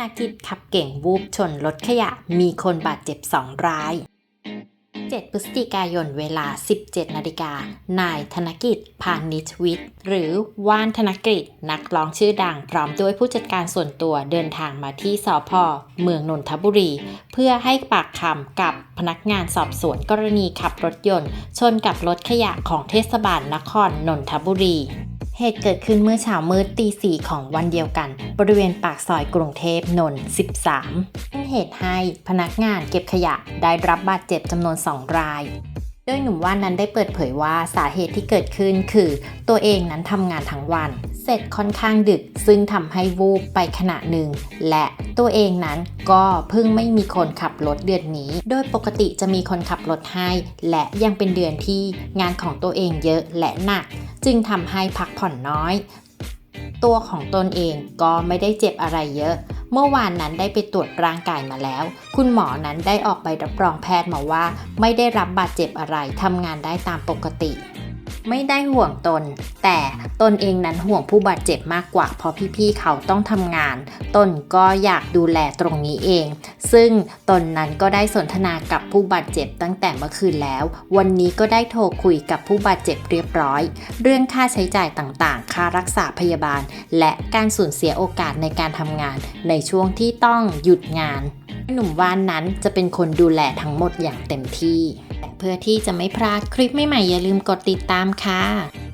นกิจขับเก่งวูบชนรถขยะ มีคนบาดเจ็บ 2 ราย 7 พฤศจิกายนเวลา 17 นาฬิกา นายธนกิจ พานิชวิทย์ หรือว่านธนกฤษนักร้องชื่อดัง พร้อมด้วยผู้จัดการส่วนตัวเดินทางมาที่สพเมืองนนทบุรี เพื่อให้ปากคำกับพนักงานสอบสวนกรณีขับรถยนต์ ชนกับรถขยะของเทศบาลนครนนทบุรี เหตุเกิดขึ้นเมื่อเช้ามืดตีสี่ของวันเดียวกัน บริเวณปากซอยกรุงเทพนนท์ 13เป็นเหตุให้พนักงานเก็บขยะได้รับบาดเจ็บจำนวน 2 ราย โดยหนุ่มว่านนั้นได้เปิดเผยว่าสาเหตุที่เกิดขึ้นคือ ตัวเองนั้นทำงานทั้งวัน เสร็จค่อนข้างดึกซึ่งทำให้วูบไปขณะหนึ่ง และตัวเองนั้นก็เพิ่งไม่มีคนขับรถเดือนนี้ โดยปกติจะมีคนขับรถให้ และยังเป็นเดือนที่งานของตัวเองเยอะและหนัก จึงทำให้พักผ่อนน้อย ตัวของตนเองก็ไม่ได้เจ็บอะไรเยอะ เมื่อวานนั้นได้ไปตรวจร่างกายมาแล้ว คุณหมอนั้นได้ออกใบรับรองแพทย์มาว่า ไม่ได้รับบาดเจ็บอะไรทำงานได้ตามปกติ ไม่ได้ห่วงตน แต่ตนเองนั้นห่วงผู้บาดเจ็บมากกว่า เพราะพี่ๆเขาต้องทำงาน ตนก็อยากดูแลตรงนี้เอง ซึ่งตนนั้นก็ได้สนทนากับผู้บาดเจ็บตั้งแต่เมื่อคืนแล้ว วันนี้ก็ได้โทรคุยกับผู้บาดเจ็บเรียบร้อย เรื่องค่าใช้จ่ายต่างๆ ค่ารักษาพยาบาล และการสูญเสียโอกาสในการทำงาน ในช่วงที่ต้องหยุดงาน หนุ่มว่านนั้นจะเป็นคนดูแลทั้งหมดอย่างเต็มที่ เพื่อที่จะไม่พลาดคลิปใหม่ๆอย่าลืมกดติดตามค่ะ